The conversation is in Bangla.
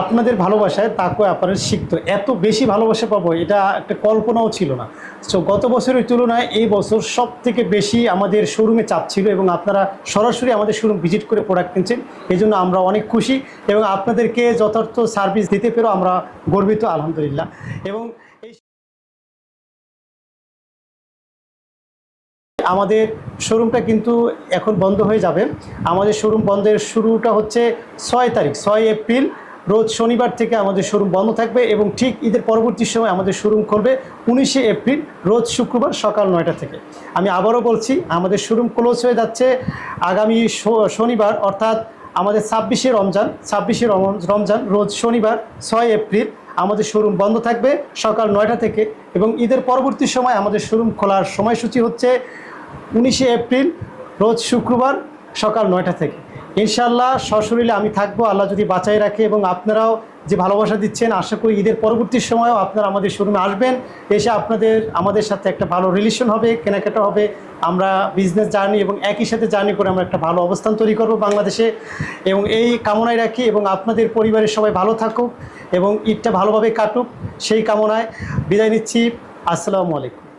আপনাদের ভালোবাসায় তাকে আপনারা শিখতো এত বেশি ভালোবাসা পাবো, এটা একটা কল্পনাও ছিল না। সো গত বছরের তুলনায় এই বছর সব থেকে বেশি আমাদের শোরুমে চাপ ছিল এবং আপনারা সরাসরি আমাদের শোরুম ভিজিট করে প্রোডাক্ট কিনছেন। এই জন্য আমরা অনেক খুশি এবং আপনাদেরকে যথার্থ সার্ভিস দিতে পেরেও আমরা গর্বিত, আলহামদুলিল্লাহ। এবং এই আমাদের শোরুমটা কিন্তু এখন বন্ধ হয়ে যাবে। আমাদের শোরুম বন্ধের শুরুটা হচ্ছে ছয় তারিখ, ছয় এপ্রিল। রোজ শনিবার থেকে আমাদের শোরুম বন্ধ থাকবে এবং ঠিক ঈদের পরবর্তী সময় আমাদের শোরুম খুলবে উনিশে এপ্রিল, রোজ শুক্রবার সকাল নয়টা থেকে। আমি আবারও বলছি, আমাদের শোরুম ক্লোজ হয়ে যাচ্ছে আগামী শনিবার, অর্থাৎ আমাদের ছাব্বিশে রমজান ছাব্বিশে রমজান, রোজ শনিবার, ছয় এপ্রিল আমাদের শোরুম বন্ধ থাকবে সকাল নয়টা থেকে এবং ঈদের পরবর্তী সময় আমাদের শোরুম খোলার সময়সূচি হচ্ছে উনিশে এপ্রিল, রোজ শুক্রবার সকাল নয়টা থেকে। ইনশাল্লাহ সশরীরে আমি থাকব, আল্লাহ যদি বাঁচাই রাখে এবং আপনারাও যে ভালোবাসা দিচ্ছেন, আশা করি ঈদের পরবর্তী সময়ও আপনারা আমাদের শোরুমে আসবেন। এসে আপনাদের, আমাদের সাথে একটা ভালো রিলেশন হবে, কেনাকাটা হবে। আমরা বিজনেস জার্নি এবং একই সাথে জার্নি করে আমরা একটা ভালো অবস্থান তৈরি করব বাংলাদেশে। এবং এই কামনায় রাখি এবং আপনাদের পরিবারের সবাই ভালো থাকুক এবং ঈদটা ভালোভাবে কাটুক, সেই কামনায় বিদায় নিচ্ছি। আসসালামু আলাইকুম।